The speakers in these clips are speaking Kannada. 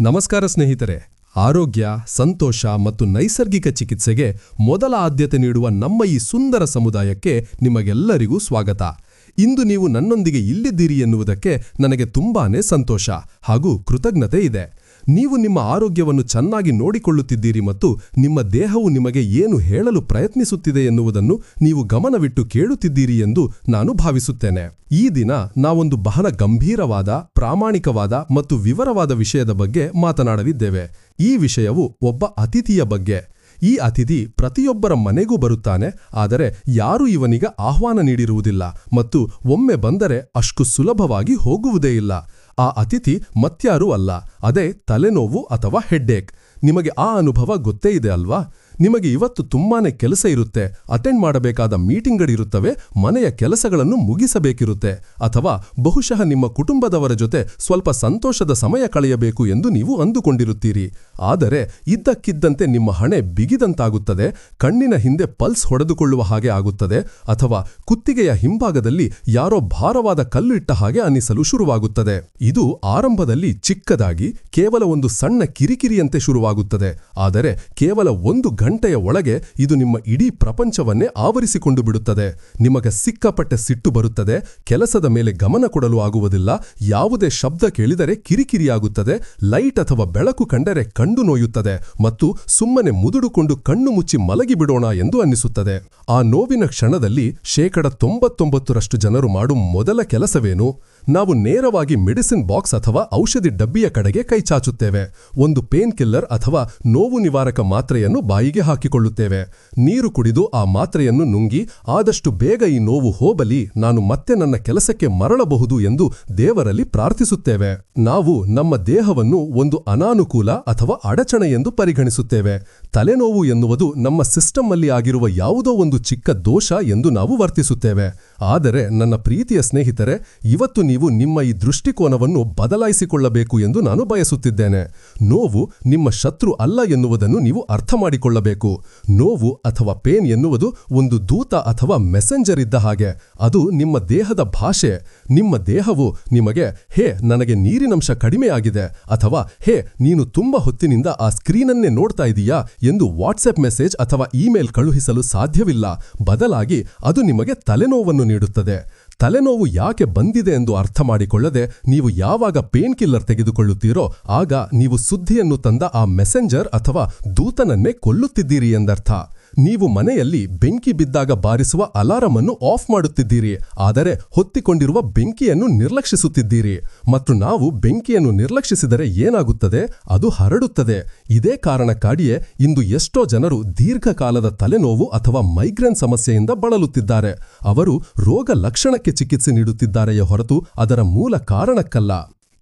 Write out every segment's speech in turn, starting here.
ನಮಸ್ಕಾರ ಸ್ನೇಹಿತರೆ. ಆರೋಗ್ಯ, ಸಂತೋಷ ಮತ್ತು ನೈಸರ್ಗಿಕ ಚಿಕಿತ್ಸೆಗೆ ಮೊದಲ ಆದ್ಯತೆ ನೀಡುವ ನಮ್ಮ ಈ ಸುಂದರ ಸಮುದಾಯಕ್ಕೆ ನಿಮಗೆಲ್ಲರಿಗೂ ಸ್ವಾಗತ. ಇಂದು ನೀವು ನನ್ನೊಂದಿಗೆ ಇಲ್ಲಿದ್ದೀರಿ ಎನ್ನುವುದಕ್ಕೆ ನನಗೆ ತುಂಬಾನೇ ಸಂತೋಷ ಹಾಗೂ ಕೃತಜ್ಞತೆ ಇದೆ. ನೀವು ನಿಮ್ಮ ಆರೋಗ್ಯವನ್ನು ಚೆನ್ನಾಗಿ ನೋಡಿಕೊಳ್ಳುತ್ತಿದ್ದೀರಿ ಮತ್ತು ನಿಮ್ಮ ದೇಹವು ನಿಮಗೆ ಏನು ಹೇಳಲು ಪ್ರಯತ್ನಿಸುತ್ತಿದೆ ಎನ್ನುವುದನ್ನು ನೀವು ಗಮನವಿಟ್ಟು ಕೇಳುತ್ತಿದ್ದೀರಿ ಎಂದು ನಾನು ಭಾವಿಸುತ್ತೇನೆ. ಈ ದಿನ ನಾವೊಂದು ಬಹಳ ಗಂಭೀರವಾದ, ಪ್ರಾಮಾಣಿಕವಾದ ಮತ್ತು ವಿವರವಾದ ವಿಷಯದ ಬಗ್ಗೆ ಮಾತನಾಡಲಿದ್ದೇವೆ. ಈ ವಿಷಯವು ಒಬ್ಬ ಅತಿಥಿಯ ಬಗ್ಗೆ. ಈ ಅತಿಥಿ ಪ್ರತಿಯೊಬ್ಬರ ಮನೆಗೂ ಬರುತ್ತಾನೆ, ಆದರೆ ಯಾರೂ ಇವನಿಗೆ ಆಹ್ವಾನ ನೀಡಿರುವುದಿಲ್ಲ ಮತ್ತು ಒಮ್ಮೆ ಬಂದರೆ ಅಷ್ಟು ಸುಲಭವಾಗಿ ಹೋಗುವುದೇ ಇಲ್ಲ. ಆ ಅತಿಥಿ ಮತ್ಯಾರೂ ಅಲ್ಲ ಅದೇ ತಲೆನೋವು ಅಥವಾ ಹೆಡ್ಡೇಕ್ ನಿಮಗೆ ಆ ಅನುಭವ ಗೊತ್ತೇ ಇದೆ ಅಲ್ವಾ? ನಿಮಗೆ ಇವತ್ತು ತುಂಬಾನೇ ಕೆಲಸ ಇರುತ್ತೆ. ಅಟೆಂಡ್ ಮಾಡಬೇಕಾದ ಮೀಟಿಂಗ್ಗಳಿರುತ್ತವೆ ಮನೆಯ ಕೆಲಸಗಳನ್ನು ಮುಗಿಸಬೇಕಿರುತ್ತೆ. ಅಥವಾ ಬಹುಶಃ ನಿಮ್ಮ ಕುಟುಂಬದವರ ಜೊತೆ ಸ್ವಲ್ಪ ಸಂತೋಷದ ಸಮಯ ಕಳೆಯಬೇಕು ಎಂದು ನೀವು ಅಂದುಕೊಂಡಿರುತ್ತೀರಿ. ಆದರೆ ಇದ್ದಕ್ಕಿದ್ದಂತೆ ನಿಮ್ಮ ಹಣೆ ಬಿಗಿದಂತಾಗುತ್ತದೆ. ಕಣ್ಣಿನ ಹಿಂದೆ ಪಲ್ಸ್ ಹೊಡೆದುಕೊಳ್ಳುವ ಹಾಗೆ ಆಗುತ್ತದೆ. ಅಥವಾ ಕುತ್ತಿಗೆಯ ಹಿಂಭಾಗದಲ್ಲಿ ಯಾರೋ ಭಾರವಾದ ಕಲ್ಲು ಇಟ್ಟ ಹಾಗೆ ಅನ್ನಿಸಲು ಶುರುವಾಗುತ್ತದೆ. ಇದು ಆರಂಭದಲ್ಲಿ ಚಿಕ್ಕದಾಗಿ ಕೇವಲ ಒಂದು ಸಣ್ಣ ಕಿರಿಕಿರಿಯಂತೆ ಶುರುವಾಗುತ್ತದೆ. ಆದರೆ ಕೇವಲ ಒಂದು ಗಂಟೆಯ ಒಳಗೆ ಇದು ನಿಮ್ಮ ಇಡೀ ಪ್ರಪಂಚವನ್ನೇ ಆವರಿಸಿಕೊಂಡು ಬಿಡುತ್ತದೆ. ನಿಮಗೆ ಸಿಕ್ಕಾಪಟ್ಟೆ ಸಿಟ್ಟು ಬರುತ್ತದೆ. ಕೆಲಸದ ಮೇಲೆ ಗಮನ ಕೊಡಲು ಆಗುವುದಿಲ್ಲ. ಯಾವುದೇ ಶಬ್ದ ಕೇಳಿದರೆ ಕಿರಿಕಿರಿಯಾಗುತ್ತದೆ. ಲೈಟ್ ಅಥವಾ ಬೆಳಕು ಕಂಡರೆ ಕಣ್ಣು ನೋಯುತ್ತದೆ ಮತ್ತು ಸುಮ್ಮನೆ ಮುದುಡುಕೊಂಡು ಕಣ್ಣು ಮುಚ್ಚಿ ಮಲಗಿಬಿಡೋಣ ಎಂದು ಅನ್ನಿಸುತ್ತದೆ. ಆ ನೋವಿನ ಕ್ಷಣದಲ್ಲಿ ಶೇಕಡ ತೊಂಬತ್ತೊಂಬತ್ತರಷ್ಟು ಜನರು ಮಾಡು ಮೊದಲ ಕೆಲಸವೇನು? ನಾವು ನೇರವಾಗಿ ಮೆಡಿಸಿನ್ ಬಾಕ್ಸ್ ಅಥವಾ ಔಷಧಿ ಡಬ್ಬಿಯ ಕಡೆಗೆ ಕೈಚಾಚುತ್ತೇವೆ ಒಂದು ಪೇನ್ ಕಿಲ್ಲರ್ ಅಥವಾ ನೋವು ನಿವಾರಕ ಮಾತ್ರೆಯನ್ನು ಬಾಯಿಗೆ ಹಾಕಿಕೊಳ್ಳುತ್ತೇವೆ. ನೀರು ಕುಡಿದು ಆ ಮಾತ್ರೆಯನ್ನು ನುಂಗಿ ಆದಷ್ಟು ಬೇಗ ಈ ನೋವು ಹೋಬಲಿ, ನಾನು ಮತ್ತೆ ನನ್ನ ಕೆಲಸಕ್ಕೆ ಮರಳಬಹುದು ಎಂದು ದೇವರಲ್ಲಿ ಪ್ರಾರ್ಥಿಸುತ್ತೇವೆ. ನಾವು ನಮ್ಮ ದೇಹವನ್ನು ಒಂದು ಅನಾನುಕೂಲ ಅಥವಾ ಅಡಚಣೆ ಎಂದು ಪರಿಗಣಿಸುತ್ತೇವೆ. ತಲೆನೋವು ಎನ್ನುವುದು ನಮ್ಮ ಸಿಸ್ಟಮ್ ಅಲ್ಲಿ ಆಗಿರುವ ಯಾವುದೋ ಒಂದು ಚಿಕ್ಕ ದೋಷ ಎಂದು ನಾವು ವರ್ತಿಸುತ್ತೇವೆ. ಆದರೆ ನನ್ನ ಪ್ರೀತಿಯ ಸ್ನೇಹಿತರೆ, ಇವತ್ತು ನೀವು ನಿಮ್ಮ ಈ ದೃಷ್ಟಿಕೋನವನ್ನು ಬದಲಾಯಿಸಿಕೊಳ್ಳಬೇಕು ಎಂದು ನಾನು ಬಯಸುತ್ತಿದ್ದೇನೆ. ನೋವು ನಿಮ್ಮ ಶತ್ರು ಅಲ್ಲ ಎನ್ನುವುದನ್ನು ನೀವು ಅರ್ಥ ಮಾಡಿಕೊಳ್ಳಬೇಕು. ನೋವು ಅಥವಾ ಪೇನ್ ಎನ್ನುವುದು ಒಂದು ದೂತ ಅಥವಾ ಮೆಸೆಂಜರ್ ಇದ್ದ ಹಾಗೆ. ಅದು ನಿಮ್ಮ ದೇಹದ ಭಾಷೆ. ನಿಮ್ಮ ದೇಹವು ನಿಮಗೆ, ಹೇ, ನನಗೆ ನೀರಿನಂಶ ಕಡಿಮೆಯಾಗಿದೆ ಅಥವಾ, ಹೇ, ನೀನು ತುಂಬ ಹೊತ್ತಿನಿಂದ ಆ ಸ್ಕ್ರೀನನ್ನೇ ನೋಡ್ತಾ ಇದೀಯಾ ಎಂದು ವಾಟ್ಸಾಪ್ ಮೆಸೇಜ್ ಅಥವಾ ಇಮೇಲ್ ಕಳುಹಿಸಲು ಸಾಧ್ಯವಿಲ್ಲ. ಬದಲಾಗಿ ಅದು ನಿಮಗೆ ತಲೆನೋವನ್ನು ನೀಡುತ್ತದೆ. ತಲೆನೋವು ಯಾಕೆ ಬಂದಿದೆ ಎಂದು ಅರ್ಥ ಮಾಡಿಕೊಳ್ಳದೆ ನೀವು ಯಾವಾಗ ಪೇನ್ ಕಿಲ್ಲರ್ ತೆಗೆದುಕೊಳ್ಳುತ್ತೀರೋ ಆಗ ನೀವು ಸುದ್ದಿಯನ್ನು ತಂದ ಆ ಮೆಸೆಂಜರ್ ಅಥವಾ ದೂತನನ್ನೇ ಕೊಲ್ಲುತ್ತಿದ್ದೀರಿ ಎಂದರ್ಥ. ನೀವು ಮನೆಯಲ್ಲಿ ಬೆಂಕಿ ಬಿದ್ದಾಗ ಬಾರಿಸುವ ಅಲಾರಂ ಅನ್ನು ಆಫ್ ಮಾಡುತ್ತಿದ್ದೀರಿ, ಆದರೆ ಹೊತ್ತಿಕೊಂಡಿರುವ ಬೆಂಕಿಯನ್ನು ನಿರ್ಲಕ್ಷಿಸುತ್ತಿದ್ದೀರಿ. ಮತ್ತು ನಾವು ಬೆಂಕಿಯನ್ನು ನಿರ್ಲಕ್ಷಿಸಿದರೆ ಏನಾಗುತ್ತದೆ? ಅದು ಹರಡುತ್ತದೆ. ಇದೇ ಕಾರಣಕ್ಕಾಗಿಯೇ ಇಂದು ಎಷ್ಟೋ ಜನರು ದೀರ್ಘಕಾಲದ ತಲೆನೋವು ಅಥವಾ ಮೈಗ್ರೇನ್ ಸಮಸ್ಯೆಯಿಂದ ಬಳಲುತ್ತಿದ್ದಾರೆ. ಅವರು ರೋಗ ಲಕ್ಷಣಕ್ಕೆ ಚಿಕಿತ್ಸೆ ನೀಡುತ್ತಿದ್ದಾರೆಯೇ ಹೊರತು ಅದರ ಮೂಲ ಕಾರಣಕ್ಕಲ್ಲ.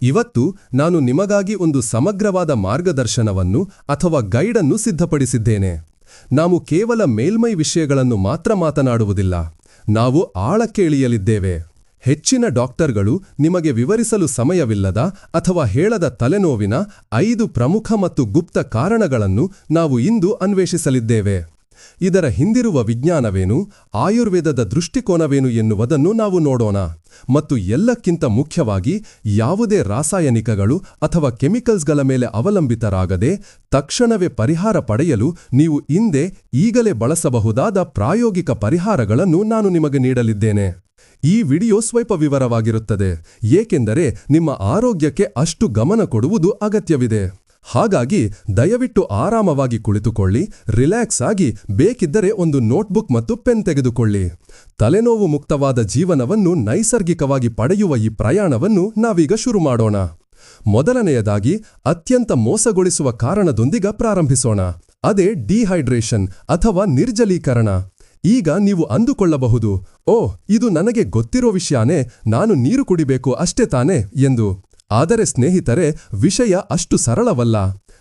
ಇವತ್ತು ನಾನು ನಿಮಗಾಗಿ ಒಂದು ಸಮಗ್ರವಾದ ಮಾರ್ಗದರ್ಶನವನ್ನು ಅಥವಾ ಗೈಡನ್ನು ಸಿದ್ಧಪಡಿಸಿದ್ದೇನೆ. ನಾವು ಕೇವಲ ಮೇಲ್ಮೈ ವಿಷಯಗಳನ್ನು ಮಾತ್ರ ಮಾತನಾಡುವುದಿಲ್ಲ. ನಾವು ಆಳಕ್ಕೆ ಇಳಿಯಲಿದ್ದೇವೆ. ಹೆಚ್ಚಿನ ಡಾಕ್ಟರ್ಗಳು ನಿಮಗೆ ವಿವರಿಸಲು ಸಮಯವಿಲ್ಲದ ಅಥವಾ ಹೇಳದ ತಲೆನೋವಿನ ಐದು ಪ್ರಮುಖ ಮತ್ತು ಗುಪ್ತ ಕಾರಣಗಳನ್ನು ನಾವು ಇಂದು ಅನ್ವೇಷಿಸಲಿದ್ದೇವೆ. ಇದರ ಹಿಂದಿರುವ ವಿಜ್ಞಾನವೇನು? ಆಯುರ್ವೇದದ ದೃಷ್ಟಿಕೋನವೇನು ಎನ್ನುವುದನ್ನು ನಾವು ನೋಡೋಣ. ಮತ್ತು ಎಲ್ಲಕ್ಕಿಂತ ಮುಖ್ಯವಾಗಿ ಯಾವುದೇ ರಾಸಾಯನಿಕಗಳು ಅಥವಾ ಕೆಮಿಕಲ್ಸ್ಗಳ ಮೇಲೆ ಅವಲಂಬಿತರಾಗದೆ ತಕ್ಷಣವೇ ಪರಿಹಾರ ಪಡೆಯಲು ನೀವು ಹಿಂದೆ ಈಗಲೇ ಬಳಸಬಹುದಾದ ಪ್ರಾಯೋಗಿಕ ಪರಿಹಾರಗಳನ್ನು ನಾನು ನಿಮಗೆ ನೀಡಲಿದ್ದೇನೆ. ಈ ವಿಡಿಯೋ ಸ್ವಲ್ಪ ವಿವರವಾಗಿರುತ್ತದೆ. ಏಕೆಂದರೆ ನಿಮ್ಮ ಆರೋಗ್ಯಕ್ಕೆ ಅಷ್ಟು ಗಮನ ಕೊಡುವುದು ಅಗತ್ಯವಿದೆ. ಹಾಗಾಗಿ ದಯವಿಟ್ಟು ಆರಾಮವಾಗಿ ಕುಳಿತುಕೊಳ್ಳಿ, ರಿಲ್ಯಾಕ್ಸ್ ಆಗಿ, ಬೇಕಿದ್ದರೆ ಒಂದು ನೋಟ್ಬುಕ್ ಮತ್ತು ಪೆನ್ ತೆಗೆದುಕೊಳ್ಳಿ. ತಲೆನೋವು ಮುಕ್ತವಾದ ಜೀವನವನ್ನು ನೈಸರ್ಗಿಕವಾಗಿ ಪಡೆಯುವ ಈ ಪ್ರಯಾಣವನ್ನು ನಾವೀಗ ಶುರು ಮಾಡೋಣ. ಮೊದಲನೆಯದಾಗಿ, ಅತ್ಯಂತ ಮೋಸಗೊಳಿಸುವ ಕಾರಣದೊಂದಿಗೆ ಪ್ರಾರಂಭಿಸೋಣ. ಅದೇ ಡಿಹೈಡ್ರೇಷನ್ ಅಥವಾ ನಿರ್ಜಲೀಕರಣ. ಈಗ ನೀವು ಅಂದುಕೊಳ್ಳಬಹುದು ಓ ಇದು ನನಗೆ ಗೊತ್ತಿರೋ ವಿಷಯನೇ, ನಾನು ನೀರು ಕುಡಿಬೇಕು ಅಷ್ಟೇ ತಾನೇ, ಎಂದು. ಆದರೆ ಸ್ನೇಹಿತರೆ, ವಿಷಯ ಅಷ್ಟು ಸರಳವಲ್ಲ.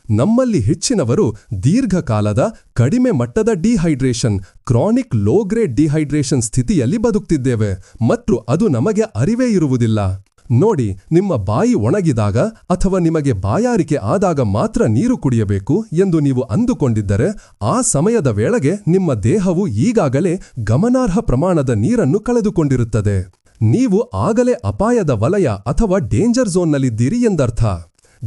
ನಮ್ಮಲ್ಲಿ ಹೆಚ್ಚಿನವರು ದೀರ್ಘಕಾಲದ, ಕಡಿಮೆ ಮಟ್ಟದ dehydration chronic low grade dehydration ಸ್ಥಿತಿಯಲ್ಲಿ ಬದುಕ್ತಿದ್ದೇವೆ. ಮತ್ತು ಅದು ನಮಗೆ ಅರಿವೇ ಇರುವುದಿಲ್ಲ. ನೋಡಿ, ನಿಮ್ಮ ಬಾಯಿ ಒಣಗಿದಾಗ ಅಥವಾ ನಿಮಗೆ ಬಾಯಾರಿಕೆ ಆದಾಗ ಮಾತ್ರ ನೀರು ಕುಡಿಯಬೇಕು ಎಂದು ನೀವು ಅಂದುಕೊಂಡಿದ್ದರೆ, ಆ ಸಮಯದ ವೇಳೆಗೆ ನಿಮ್ಮ ದೇಹವು ಈಗಾಗಲೇ ಗಮನಾರ್ಹ ಪ್ರಮಾಣದ ನೀರನ್ನು ಕಳೆದುಕೊಂಡಿರುತ್ತದೆ. ನೀವು ಆಗಲೇ ಅಪಾಯದ ವಲಯ ಅಥವಾ ಡೇಂಜರ್ ಝೋನ್ನಲ್ಲಿದ್ದೀರಿ ಎಂದರ್ಥ.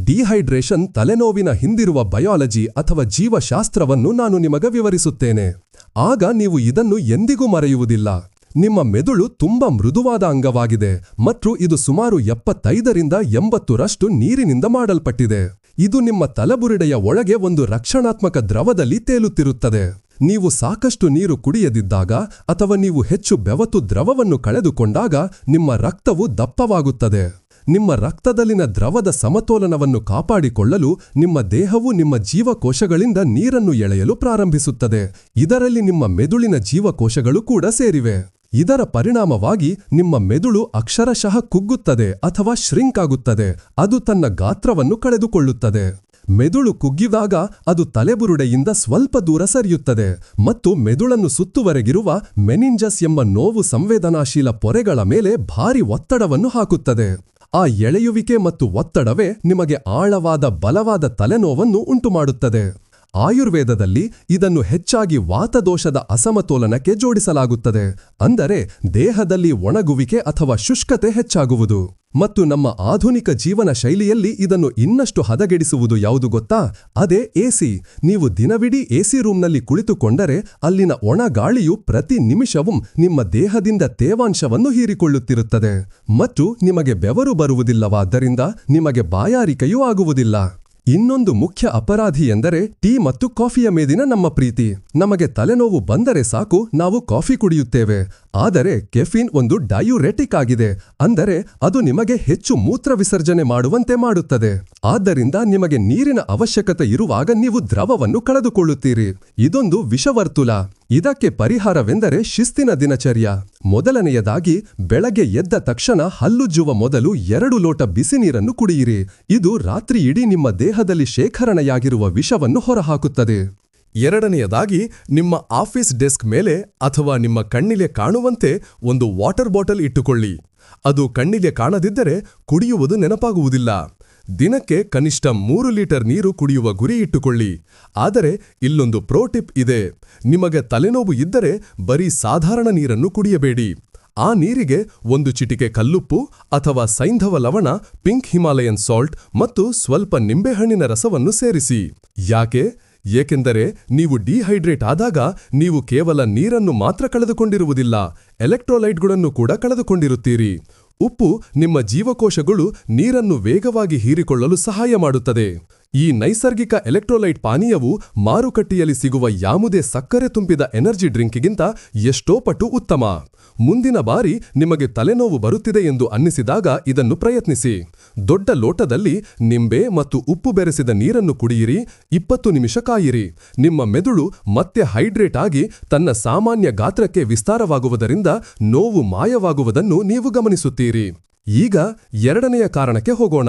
ಡಿಹೈಡ್ರೇಷನ್ ತಲೆನೋವಿನ ಹಿಂದಿರುವ ಬಯಾಲಜಿ ಅಥವಾ ಜೀವಶಾಸ್ತ್ರವನ್ನು ನಾನು ನಿಮಗೆ ವಿವರಿಸುತ್ತೇನೆ. ಆಗ ನೀವು ಇದನ್ನು ಎಂದಿಗೂ ಮರೆಯುವುದಿಲ್ಲ. ನಿಮ್ಮ ಮೆದುಳು ತುಂಬಾ ಮೃದುವಾದ ಅಂಗವಾಗಿದೆ ಮತ್ತು ಇದು ಸುಮಾರು ಎಪ್ಪತ್ತೈದರಿಂದ ಎಂಬತ್ತರಷ್ಟು ನೀರಿನಿಂದ ಮಾಡಲ್ಪಟ್ಟಿದೆ. ಇದು ನಿಮ್ಮ ತಲಬುರುಡೆಯ ಒಳಗೆ ಒಂದು ರಕ್ಷಣಾತ್ಮಕ ದ್ರವದಲ್ಲಿ ತೇಲುತ್ತಿರುತ್ತದೆ. ನೀವು ಸಾಕಷ್ಟು ನೀರು ಕುಡಿಯದಿದ್ದಾಗ ಅಥವಾ ನೀವು ಹೆಚ್ಚು ಬೆವತು ದ್ರವವನ್ನು ಕಳೆದುಕೊಂಡಾಗ ನಿಮ್ಮ ರಕ್ತವು ದಪ್ಪವಾಗುತ್ತದೆ. ನಿಮ್ಮ ರಕ್ತದಲ್ಲಿನ ದ್ರವದ ಸಮತೋಲನವನ್ನು ಕಾಪಾಡಿಕೊಳ್ಳಲು ನಿಮ್ಮ ದೇಹವು ನಿಮ್ಮ ಜೀವಕೋಶಗಳಿಂದ ನೀರನ್ನು ಎಳೆಯಲು ಪ್ರಾರಂಭಿಸುತ್ತದೆ. ಇದರಲ್ಲಿ ನಿಮ್ಮ ಮೆದುಳಿನ ಜೀವಕೋಶಗಳು ಕೂಡ ಸೇರಿವೆ. ಇದರ ಪರಿಣಾಮವಾಗಿ ನಿಮ್ಮ ಮೆದುಳು ಅಕ್ಷರಶಃ ಕುಗ್ಗುತ್ತದೆ ಅಥವಾ ಶ್ರಿಂಕ್ ಆಗುತ್ತದೆ. ಅದು ತನ್ನ ಗಾತ್ರವನ್ನು ಕಳೆದುಕೊಳ್ಳುತ್ತದೆ. ಮೆದುಳು ಕುಗ್ಗಿದಾಗ ಅದು ತಲೆಬುರುಡೆಯಿಂದ ಸ್ವಲ್ಪ ದೂರ ಸರಿಯುತ್ತದೆ ಮತ್ತು ಮೆದುಳನ್ನು ಸುತ್ತುವರೆಗಿರುವ ಮೆನಿಂಜಸ್ ಎಂಬ ನೋವು ಸಂವೇದನಾಶೀಲ ಪೊರೆಗಳ ಮೇಲೆ ಭಾರಿ ಒತ್ತಡವನ್ನು ಹಾಕುತ್ತದೆ. ಆ ಎಳೆಯುವಿಕೆ ಮತ್ತು ಒತ್ತಡವೇ ನಿಮಗೆ ಆಳವಾದ ಬಲವಾದ ತಲೆನೋವನ್ನು ಉಂಟುಮಾಡುತ್ತದೆ. ಆಯುರ್ವೇದದಲ್ಲಿ ಇದನ್ನು ಹೆಚ್ಚಾಗಿ ವಾತದೋಷದ ಅಸಮತೋಲನಕ್ಕೆ ಜೋಡಿಸಲಾಗುತ್ತದೆ. ಅಂದರೆ ದೇಹದಲ್ಲಿ ಒಣಗುವಿಕೆ ಅಥವಾ ಶುಷ್ಕತೆ ಹೆಚ್ಚಾಗುವುದು. ಮತ್ತು ನಮ್ಮ ಆಧುನಿಕ ಜೀವನ ಶೈಲಿಯಲ್ಲಿ ಇದನ್ನು ಇನ್ನಷ್ಟು ಹದಗೆಡಿಸುವುದು ಯಾವುದು ಗೊತ್ತಾ? ಅದೇ ಎಸಿ. ನೀವು ದಿನವಿಡೀ ಎಸಿ ರೂಮ್ನಲ್ಲಿ ಕುಳಿತುಕೊಂಡರೆ ಅಲ್ಲಿನ ಒಣ ಗಾಳಿಯು ಪ್ರತಿ ನಿಮಿಷವೂ ನಿಮ್ಮ ದೇಹದಿಂದ ತೇವಾಂಶವನ್ನು ಹೀರಿಕೊಳ್ಳುತ್ತಿರುತ್ತದೆ. ಮತ್ತು ನಿಮಗೆ ಬೆವರು ಬರುವುದಿಲ್ಲವಾದ್ದರಿಂದ ನಿಮಗೆ ಬಾಯಾರಿಕೆಯೂ ಆಗುವುದಿಲ್ಲ. ಇನ್ನೊಂದು ಮುಖ್ಯ ಅಪರಾಧಿ ಎಂದರೆ ಟೀ ಮತ್ತು ಕಾಫಿಯ ಮೇಲಿನ ನಮ್ಮ ಪ್ರೀತಿ. ನಮಗೆ ತಲೆನೋವು ಬಂದರೆ ಸಾಕು, ನಾವು ಕಾಫಿ ಕುಡಿಯುತ್ತೇವೆ. ಆದರೆ ಕೆಫಿನ್ ಒಂದು ಡಯೂರೆಟಿಕ್ ಆಗಿದೆ. ಅಂದರೆ ಅದು ನಿಮಗೆ ಹೆಚ್ಚು ಮೂತ್ರ ವಿಸರ್ಜನೆ ಮಾಡುವಂತೆ ಮಾಡುತ್ತದೆ. ಆದ್ದರಿಂದ ನಿಮಗೆ ನೀರಿನ ಅವಶ್ಯಕತೆ ಇರುವಾಗ ನೀವು ದ್ರವವನ್ನು ಕಳೆದುಕೊಳ್ಳುತ್ತೀರಿ. ಇದೊಂದು ವಿಷವರ್ತುಲ. ಇದಕ್ಕೆ ಪರಿಹಾರವೆಂದರೆ ಶಿಸ್ತಿನ ದಿನಚರ್ಯ. ಮೊದಲನೆಯದಾಗಿ, ಬೆಳಗ್ಗೆ ಎದ್ದ ತಕ್ಷಣ ಹಲ್ಲುಜ್ಜುವ ಮೊದಲು ಎರಡು ಲೋಟ ಬಿಸಿ ನೀರನ್ನು ಕುಡಿಯಿರಿ. ಇದು ರಾತ್ರಿ ಇಡೀ ನಿಮ್ಮ ದೇಹದಲ್ಲಿ ಶೇಖರಣೆಯಾಗಿರುವ ವಿಷವನ್ನು ಹೊರಹಾಕುತ್ತದೆ. ಎರಡನೆಯದಾಗಿ, ನಿಮ್ಮ ಆಫೀಸ್ ಡೆಸ್ಕ್ ಮೇಲೆ ಅಥವಾ ನಿಮ್ಮ ಕಣ್ಣಿಲೆ ಕಾಣುವಂತೆ ಒಂದು ವಾಟರ್ ಬಾಟಲ್ ಇಟ್ಟುಕೊಳ್ಳಿ. ಅದು ಕಣ್ಣಿಲೆ ಕಾಣದಿದ್ದರೆ ಕುಡಿಯುವುದು ನೆನಪಾಗುವುದಿಲ್ಲ. ದಿನಕ್ಕೆ ಕನಿಷ್ಠ ಮೂರು ಲೀಟರ್ ನೀರು ಕುಡಿಯುವ ಗುರಿ ಇಟ್ಟುಕೊಳ್ಳಿ. ಆದರೆ ಇಲ್ಲೊಂದು ಪ್ರೋಟಿಪ್ ಇದೆ. ನಿಮಗೆ ತಲೆನೋವು ಇದ್ದರೆ ಬರೀ ಸಾಧಾರಣ ನೀರನ್ನು ಕುಡಿಯಬೇಡಿ. ಆ ನೀರಿಗೆ ಒಂದು ಚಿಟಿಕೆ ಕಲ್ಲುಪ್ಪು ಅಥವಾ ಸೈಂಧವ ಲವಣ, ಪಿಂಕ್ ಹಿಮಾಲಯನ್ ಸಾಲ್ಟ್ ಮತ್ತು ಸ್ವಲ್ಪ ನಿಂಬೆಹಣ್ಣಿನ ರಸವನ್ನು ಸೇರಿಸಿ. ಯಾಕೆ? ಏಕೆಂದರೆ ನೀವು ಡಿಹೈಡ್ರೇಟ್ ಆದಾಗ ನೀವು ಕೇವಲ ನೀರನ್ನು ಮಾತ್ರ ಕಳೆದುಕೊಂಡಿರುವುದಿಲ್ಲ, ಎಲೆಕ್ಟ್ರೋಲೈಟ್ಗಳನ್ನು ಕೂಡ ಕಳೆದುಕೊಂಡಿರುತ್ತೀರಿ. ಉಪ್ಪು ನಿಮ್ಮ ಜೀವಕೋಶಗಳು ನೀರನ್ನು ವೇಗವಾಗಿ ಹೀರಿಕೊಳ್ಳಲು ಸಹಾಯ ಮಾಡುತ್ತದೆ. ಈ ನೈಸರ್ಗಿಕ ಎಲೆಕ್ಟ್ರೋಲೈಟ್ ಪಾನೀಯವು ಮಾರುಕಟ್ಟೆಯಲ್ಲಿ ಸಿಗುವ ಯಾವುದೇ ಸಕ್ಕರೆ ತುಂಬಿದ ಎನರ್ಜಿ ಡ್ರಿಂಕ್ಗಿಂತ ಎಷ್ಟೋ ಪಟ್ಟು ಉತ್ತಮ. ಮುಂದಿನ ಬಾರಿ ನಿಮಗೆ ತಲೆನೋವು ಬರುತ್ತಿದೆ ಎಂದು ಅನ್ನಿಸಿದಾಗ ಇದನ್ನು ಪ್ರಯತ್ನಿಸಿ. ದೊಡ್ಡ ಲೋಟದಲ್ಲಿ ನಿಂಬೆ ಮತ್ತು ಉಪ್ಪು ಬೆರೆಸಿದ ನೀರನ್ನು ಕುಡಿಯಿರಿ, ಇಪ್ಪತ್ತು ನಿಮಿಷ ಕಾಯಿರಿ. ನಿಮ್ಮ ಮೆದುಳು ಮತ್ತೆ ಹೈಡ್ರೇಟ್ ಆಗಿ ತನ್ನ ಸಾಮಾನ್ಯ ಗಾತ್ರಕ್ಕೆ ವಿಸ್ತಾರವಾಗುವುದರಿಂದ ನೋವು ಮಾಯವಾಗುವುದನ್ನು ನೀವು ಗಮನಿಸುತ್ತೀರಿ. ಈಗ ಎರಡನೆಯ ಕಾರಣಕ್ಕೆ ಹೋಗೋಣ.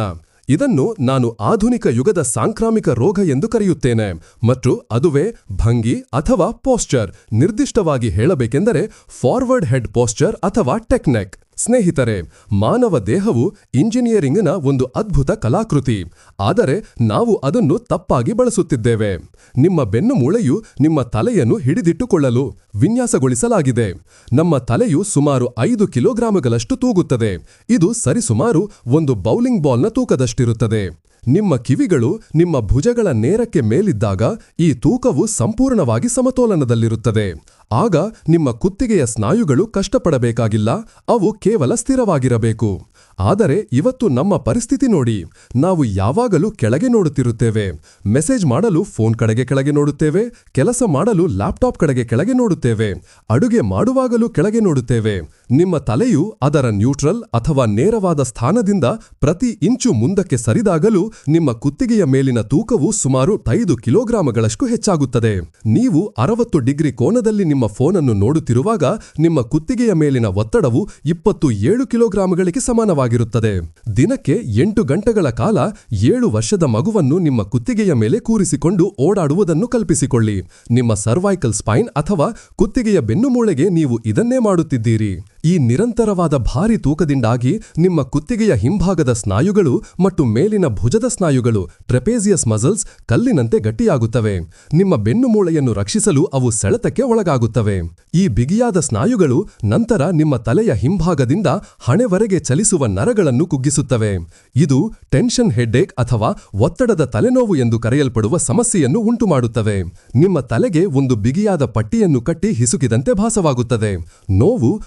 ಇದನ್ನು ನಾನು ಆಧುನಿಕ ಯುಗದ ಸಾಂಕ್ರಾಮಿಕ ರೋಗ ಎಂದು ಕರೆಯುತ್ತೇನೆ. ಮತ್ತು ಅದುವೇ ಭಂಗಿ ಅಥವಾ ಪೋಸ್ಚರ್ ನಿರ್ದಿಷ್ಟವಾಗಿ ಹೇಳಬೇಕೆಂದರೆ ಫಾರ್ವರ್ಡ್ ಹೆಡ್ ಪೋಸ್ಚರ್ ಅಥವಾ ಟೆಕ್ನೆಕ್. ಸ್ನೇಹಿತರೆ, ಮಾನವ ದೇಹವು ಇಂಜಿನಿಯರಿಂಗ್ನ ಒಂದು ಅದ್ಭುತ ಕಲಾಕೃತಿ. ಆದರೆ ನಾವು ಅದನ್ನು ತಪ್ಪಾಗಿ ಬಳಸುತ್ತಿದ್ದೇವೆ. ನಿಮ್ಮ ಬೆನ್ನು ಮೂಳೆಯು ನಿಮ್ಮ ತಲೆಯನ್ನು ಹಿಡಿದಿಟ್ಟುಕೊಳ್ಳಲು ವಿನ್ಯಾಸಗೊಳಿಸಲಾಗಿದೆ. ನಮ್ಮ ತಲೆಯು ಸುಮಾರು ಐದು ಕಿಲೋಗ್ರಾಮ್ಗಳಷ್ಟು ತೂಗುತ್ತದೆ. ಇದು ಸರಿಸುಮಾರು ಒಂದು ಬೌಲಿಂಗ್ ಬಾಲ್ನ ತೂಕದಷ್ಟಿರುತ್ತದೆ. ನಿಮ್ಮ ಕಿವಿಗಳು ನಿಮ್ಮ ಭುಜಗಳ ನೇರಕ್ಕೆ ಮೇಲಿದ್ದಾಗ ಈ ತೂಕವು ಸಂಪೂರ್ಣವಾಗಿ ಸಮತೋಲನದಲ್ಲಿರುತ್ತದೆ. ಆಗ ನಿಮ್ಮ ಕುತ್ತಿಗೆಯ ಸ್ನಾಯುಗಳು ಕಷ್ಟಪಡಬೇಕಾಗಿಲ್ಲ ಅವು ಕೇವಲ ಸ್ಥಿರವಾಗಿರಬೇಕು. ಆದರೆ ಇವತ್ತು ನಮ್ಮ ಪರಿಸ್ಥಿತಿ ನೋಡಿ, ನಾವು ಯಾವಾಗಲೂ ಕೆಳಗೆ ನೋಡುತ್ತಿರುತ್ತೇವೆ. ಮೆಸೇಜ್ ಮಾಡಲು ಫೋನ್ ಕಡೆಗೆ ಕೆಳಗೆ ನೋಡುತ್ತೇವೆ, ಕೆಲಸ ಮಾಡಲು ಲ್ಯಾಪ್ಟಾಪ್ ಕಡೆಗೆ ಕೆಳಗೆ ನೋಡುತ್ತೇವೆ, ಅಡುಗೆ ಮಾಡುವಾಗಲೂ ಕೆಳಗೆ ನೋಡುತ್ತೇವೆ. ನಿಮ್ಮ ತಲೆಯು ಅದರ ನ್ಯೂಟ್ರಲ್ ಅಥವಾ ನೇರವಾದ ಸ್ಥಾನದಿಂದ ಪ್ರತಿ ಇಂಚು ಮುಂದಕ್ಕೆ ಸರಿದಾಗಲೂ ನಿಮ್ಮ ಕುತ್ತಿಗೆಯ ಮೇಲಿನ ತೂಕವು ಸುಮಾರು ಐದು ಕಿಲೋಗ್ರಾಮ್ಗಳಷ್ಟು ಹೆಚ್ಚಾಗುತ್ತದೆ. ನೀವು ಅರವತ್ತು ಡಿಗ್ರಿ ಕೋನದಲ್ಲಿ ನಿಮ್ಮ ಫೋನನ್ನು ನೋಡುತ್ತಿರುವಾಗ ನಿಮ್ಮ ಕುತ್ತಿಗೆಯ ಮೇಲಿನ ಒತ್ತಡವು ಇಪ್ಪತ್ತು ಏಳು ಕಿಲೋಗ್ರಾಂಗಳಿಗೆ ಸಮಾನವಾಗಿರುತ್ತದೆ ದಿನಕ್ಕೆ ಎಂಟು ಗಂಟೆಗಳ ಕಾಲ ಏಳು ವರ್ಷದ ಮಗುವನ್ನು ನಿಮ್ಮ ಕುತ್ತಿಗೆಯ ಮೇಲೆ ಕೂರಿಸಿಕೊಂಡು ಓಡಾಡುವುದನ್ನು ಕಲ್ಪಿಸಿಕೊಳ್ಳಿ. ನಿಮ್ಮ ಸರ್ವೈಕಲ್ ಸ್ಪೈನ್ ಅಥವಾ ಕುತ್ತಿಗೆಯ ಬೆನ್ನುಮೂಳೆಗೆ ನೀವು ಇದನ್ನೇ ಮಾಡುತ್ತಿದ್ದೀರಿ. ಈ ನಿರಂತರವಾದ ಭಾರಿ ತೂಕದಿಂದಾಗಿ ನಿಮ್ಮ ಕುತ್ತಿಗೆಯ ಹಿಂಭಾಗದ ಸ್ನಾಯುಗಳು ಮತ್ತು ಮೇಲಿನ ಭುಜದ ಸ್ನಾಯುಗಳು ಟ್ರೆಪೇಸಿಯಸ್ ಮಸಲ್ಸ್, ಕಲ್ಲಿನಂತೆ ಗಟ್ಟಿಯಾಗುತ್ತವೆ. ನಿಮ್ಮ ಬೆನ್ನುಮೂಳೆಯನ್ನು ರಕ್ಷಿಸಲು ಅವು ಸೆಳೆತಕ್ಕೆ ಒಳಗಾಗುತ್ತವೆ. ಈ ಬಿಗಿಯಾದ ಸ್ನಾಯುಗಳು ನಂತರ ನಿಮ್ಮ ತಲೆಯ ಹಿಂಭಾಗದಿಂದ ಹಣೆವರೆಗೆ ಚಲಿಸುವ ನರಗಳನ್ನು ಕುಗ್ಗಿಸುತ್ತವೆ. ಇದು ಟೆನ್ಷನ್ ಹೆಡ್ಡೇಕ್ ಅಥವಾ ಒತ್ತಡದ ತಲೆನೋವು ಎಂದು ಕರೆಯಲ್ಪಡುವ ಸಮಸ್ಯೆಯನ್ನು ಉಂಟುಮಾಡುತ್ತವೆ. ನಿಮ್ಮ ತಲೆಗೆ ಒಂದು ಬಿಗಿಯಾದ ಪಟ್ಟಿಯನ್ನು ಕಟ್ಟಿ ಹಿಸುಕಿದಂತೆ ಭಾಸವಾಗುತ್ತದೆ. ನೋವು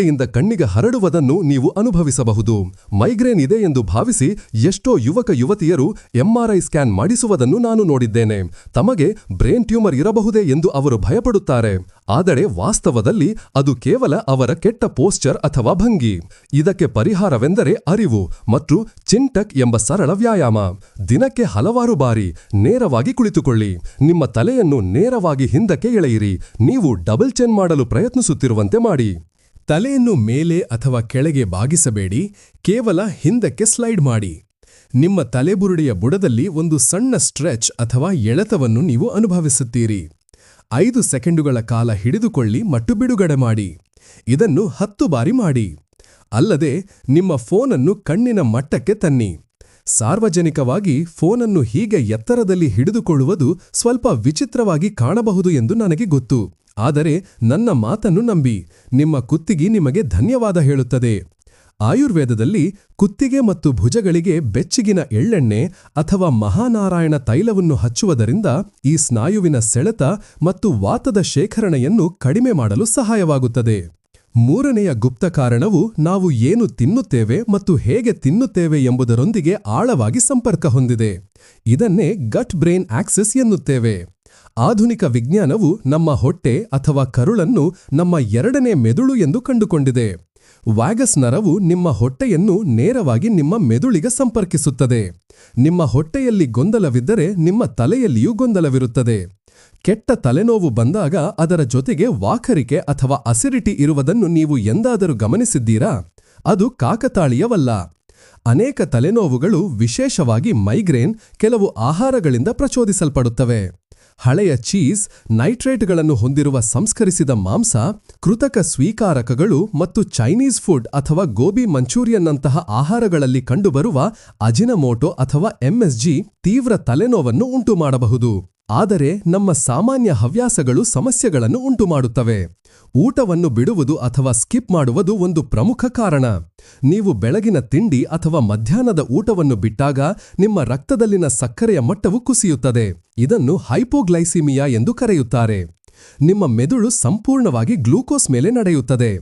ಕುತ್ತಿಗೆಯಿಂದ ಕಣ್ಣಿಗೆ ಹರಡುವುದನ್ನು ನೀವು ಅನುಭವಿಸಬಹುದು. ಮೈಗ್ರೇನ್ ಇದೆ ಎಂದು ಭಾವಿಸಿ ಎಷ್ಟೋ ಯುವಕ ಯುವತಿಯರು ಎಂಆರ್ಐ ಸ್ಕ್ಯಾನ್ ಮಾಡಿಸುವುದನ್ನು ನಾನು ನೋಡಿದ್ದೇನೆ. ತಮಗೆ ಬ್ರೇನ್ ಟ್ಯೂಮರ್ ಇರಬಹುದೇ ಎಂದು ಅವರು ಭಯಪಡುತ್ತಾರೆ. ಆದರೆ ವಾಸ್ತವದಲ್ಲಿ ಅದು ಕೇವಲ ಅವರ ಕೆಟ್ಟ ಪೋಸ್ಚರ್ ಅಥವಾ ಭಂಗಿ. ಇದಕ್ಕೆ ಪರಿಹಾರವೆಂದರೆ ಅರಿವು ಮತ್ತು ಚಿಂಟಕ್ ಎಂಬ ಸರಳ ವ್ಯಾಯಾಮ. ದಿನಕ್ಕೆ ಹಲವಾರು ಬಾರಿ ನೇರವಾಗಿ ಕುಳಿತುಕೊಳ್ಳಿ. ನಿಮ್ಮ ತಲೆಯನ್ನು ನೇರವಾಗಿ ಹಿಂದಕ್ಕೆ ಎಳೆಯಿರಿ. ನೀವು ಡಬಲ್ ಚೆನ್ ಮಾಡಲು ಪ್ರಯತ್ನಿಸುತ್ತಿರುವಂತೆ ಮಾಡಿ. ತಲೆಯನ್ನು ಮೇಲೆ ಅಥವಾ ಕೆಳಗೆ ಬಾಗಿಸಬೇಡಿ, ಕೇವಲ ಹಿಂದಕ್ಕೆ ಸ್ಲೈಡ್ ಮಾಡಿ. ನಿಮ್ಮ ತಲೆಬುರುಡೆಯ ಬುಡದಲ್ಲಿ ಒಂದು ಸಣ್ಣ ಸ್ಟ್ರೆಚ್ ಅಥವಾ ಎಳೆತವನ್ನು ನೀವು ಅನುಭವಿಸುತ್ತೀರಿ. ಐದು ಸೆಕೆಂಡುಗಳ ಕಾಲ ಹಿಡಿದುಕೊಳ್ಳಿ ಮತ್ತು ಬಿಡುಗಡೆ ಮಾಡಿ. ಇದನ್ನು ಹತ್ತು ಬಾರಿ ಮಾಡಿ. ಅಲ್ಲದೆ, ನಿಮ್ಮ ಫೋನನ್ನು ಕಣ್ಣಿನ ಮಟ್ಟಕ್ಕೆ ತನ್ನಿ. ಸಾರ್ವಜನಿಕವಾಗಿ ಫೋನನ್ನು ಹೀಗೆ ಎತ್ತರದಲ್ಲಿ ಹಿಡಿದುಕೊಳ್ಳುವುದು ಸ್ವಲ್ಪ ವಿಚಿತ್ರವಾಗಿ ಕಾಣಬಹುದು ಎಂದು ನನಗೆ ಗೊತ್ತು. ಆದರೆ ನನ್ನ ಮಾತನ್ನು ನಂಬಿ, ನಿಮ್ಮ ಕುತ್ತಿಗೆ ನಿಮಗೆ ಧನ್ಯವಾದ ಹೇಳುತ್ತದೆ. ಆಯುರ್ವೇದದಲ್ಲಿ ಕುತ್ತಿಗೆ ಮತ್ತು ಭುಜಗಳಿಗೆ ಬೆಚ್ಚಿಗಿನ ಎಳ್ಳೆಣ್ಣೆ ಅಥವಾ ಮಹಾನಾರಾಯಣ ತೈಲವನ್ನು ಹಚ್ಚುವುದರಿಂದ ಈ ಸ್ನಾಯುವಿನ ಸೆಳೆತ ಮತ್ತು ವಾತದ ಶೇಖರಣೆಯನ್ನು ಕಡಿಮೆ ಮಾಡಲು ಸಹಾಯವಾಗುತ್ತದೆ. ಮೂರನೆಯ ಗುಪ್ತ ಕಾರಣವು ನಾವು ಏನು ತಿನ್ನುತ್ತೇವೆ ಮತ್ತು ಹೇಗೆ ತಿನ್ನುತ್ತೇವೆ ಎಂಬುದರೊಂದಿಗೆ ಆಳವಾಗಿ ಸಂಪರ್ಕ ಹೊಂದಿದೆ. ಇದನ್ನೇ ಗಟ್ ಬ್ರೇನ್ ಆಕ್ಸಿಸ್ ಎನ್ನುತ್ತೇವೆ. ಆಧುನಿಕ ವಿಜ್ಞಾನವು ನಮ್ಮ ಹೊಟ್ಟೆ ಅಥವಾ ಕರುಳನ್ನು ನಮ್ಮ ಎರಡನೇ ಮೆದುಳು ಎಂದು ಕಂಡುಕೊಂಡಿದೆ. ವ್ಯಾಗಸ್ ನರವು ನಿಮ್ಮ ಹೊಟ್ಟೆಯನ್ನು ನೇರವಾಗಿ ನಿಮ್ಮ ಮೆದುಳಿಗೆ ಸಂಪರ್ಕಿಸುತ್ತದೆ. ನಿಮ್ಮ ಹೊಟ್ಟೆಯಲ್ಲಿ ಗೊಂದಲವಿದ್ದರೆ ನಿಮ್ಮ ತಲೆಯಲ್ಲಿಯೂ ಗೊಂದಲವಿರುತ್ತದೆ. ಕೆಟ್ಟ ತಲೆನೋವು ಬಂದಾಗ ಅದರ ಜೊತೆಗೆ ವಾಕರಿಕೆ ಅಥವಾ ಅಸಿರಿಟಿ ಇರುವುದನ್ನು ನೀವು ಎಂದಾದರೂ ಗಮನಿಸಿದ್ದೀರಾ? ಅದು ಕಾಕತಾಳೀಯವಲ್ಲ. ಅನೇಕ ತಲೆನೋವುಗಳು ವಿಶೇಷವಾಗಿ ಮೈಗ್ರೇನ್, ಕೆಲವು ಆಹಾರಗಳಿಂದ ಪ್ರಚೋದಿಸಲ್ಪಡುತ್ತವೆ. ಹಳೆಯ ಚೀಸ್, ನೈಟ್ರೇಟ್ಗಳನ್ನು ಹೊಂದಿರುವ ಸಂಸ್ಕರಿಸಿದ ಮಾಂಸ, ಕೃತಕ ಸ್ವೀಕಾರಕಗಳು ಮತ್ತು ಚೈನೀಸ್ ಫುಡ್ ಅಥವಾ ಗೋಬಿ ಮಂಚೂರಿಯನ್ನಂತಹ ಆಹಾರಗಳಲ್ಲಿ ಕಂಡುಬರುವ ಅಜಿನಮೋಟೊ ಅಥವಾ ಎಂಎಸ್ಜಿ ತೀವ್ರ ತಲೆನೋವನ್ನು ಉಂಟುಮಾಡಬಹುದು. ಆದರೆ ನಮ್ಮ ಸಾಮಾನ್ಯ ಹವ್ಯಾಸಗಳು ಸಮಸ್ಯೆಗಳನ್ನು ಉಂಟುಮಾಡುತ್ತವೆ. ಊಟವನ್ನು ಬಿಡುವುದು ಅಥವಾ ಸ್ಕಿಪ್ ಮಾಡುವುದು ಒಂದು ಪ್ರಮುಖ ಕಾರಣ. ನೀವು ಬೆಳಗಿನ ತಿಂಡಿ ಅಥವಾ ಮಧ್ಯಾಹ್ನದ ಊಟವನ್ನು ಬಿಟ್ಟಾಗ ನಿಮ್ಮ ರಕ್ತದಲ್ಲಿನ ಸಕ್ಕರೆಯ ಮಟ್ಟವು ಕುಸಿಯುತ್ತದೆ. ಇದನ್ನು ಹೈಪೋಗ್ಲೈಸಿಮಿಯಾ ಎಂದು ಕರೆಯುತ್ತಾರೆ. ನಿಮ್ಮ ಮೆದುಳು ಸಂಪೂರ್ಣವಾಗಿ ಗ್ಲೂಕೋಸ್ ಮೇಲೆ ನಡೆಯುತ್ತದೆ.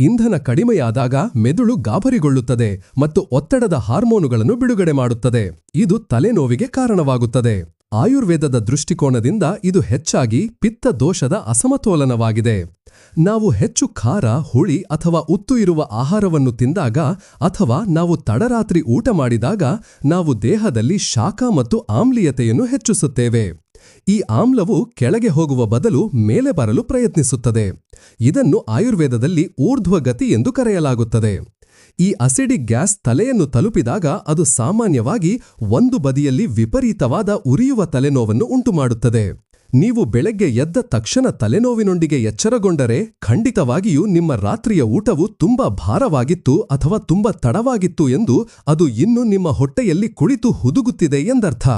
ಇಂಧನ ಕಡಿಮೆಯಾದಾಗ ಮೆದುಳು ಗಾಬರಿಗೊಳ್ಳುತ್ತದೆ ಮತ್ತು ಒತ್ತಡದ ಹಾರ್ಮೋನುಗಳನ್ನು ಬಿಡುಗಡೆ ಮಾಡುತ್ತದೆ. ಇದು ತಲೆನೋವಿಗೆ ಕಾರಣವಾಗುತ್ತದೆ. ಆಯುರ್ವೇದದ ದೃಷ್ಟಿಕೋನದಿಂದ ಇದು ಹೆಚ್ಚಾಗಿ ಪಿತ್ತ ದೋಷದ ಅಸಮತೋಲನವಾಗಿದೆ. ನಾವು ಹೆಚ್ಚು ಖಾರ, ಹುಳಿ ಅಥವಾ ಉತ್ತು ಇರುವ ಆಹಾರವನ್ನು ತಿಂದಾಗ ಅಥವಾ ನಾವು ತಡರಾತ್ರಿ ಊಟ ಮಾಡಿದಾಗ ನಾವು ದೇಹದಲ್ಲಿ ಶಾಖ ಮತ್ತು ಆಮ್ಲೀಯತೆಯನ್ನು ಹೆಚ್ಚಿಸುತ್ತೇವೆ. ಈ ಆಮ್ಲವು ಕೆಳಗೆ ಹೋಗುವ ಬದಲು ಮೇಲೆ ಬರಲು ಪ್ರಯತ್ನಿಸುತ್ತದೆ. ಇದನ್ನು ಆಯುರ್ವೇದದಲ್ಲಿ ಊರ್ಧ್ವಗತಿ ಎಂದು ಕರೆಯಲಾಗುತ್ತದೆ. ಈ ಅಸಿಡಿಕ್ ಗ್ಯಾಸ್ ತಲೆಯನ್ನು ತಲುಪಿದಾಗ ಅದು ಸಾಮಾನ್ಯವಾಗಿ ಒಂದು ಬದಿಯಲ್ಲಿ ವಿಪರೀತವಾದ ಉರಿಯುವ ತಲೆನೋವನ್ನು ಉಂಟುಮಾಡುತ್ತದೆ. ನೀವು ಬೆಳಗ್ಗೆ ಎದ್ದ ತಕ್ಷಣ ತಲೆನೋವಿನೊಂದಿಗೆ ಎಚ್ಚರಗೊಂಡರೆ ಖಂಡಿತವಾಗಿಯೂ ನಿಮ್ಮ ರಾತ್ರಿಯ ಊಟವು ತುಂಬಾ ಭಾರವಾಗಿತ್ತು ಅಥವಾ ತುಂಬಾ ತಡವಾಗಿತ್ತು ಎಂದು ಅದು ಇನ್ನು ನಿಮ್ಮ ಹೊಟ್ಟೆಯಲ್ಲಿ ಕುಳಿತು ಹುದುಗುತ್ತಿದೆ ಎಂದರ್ಥ.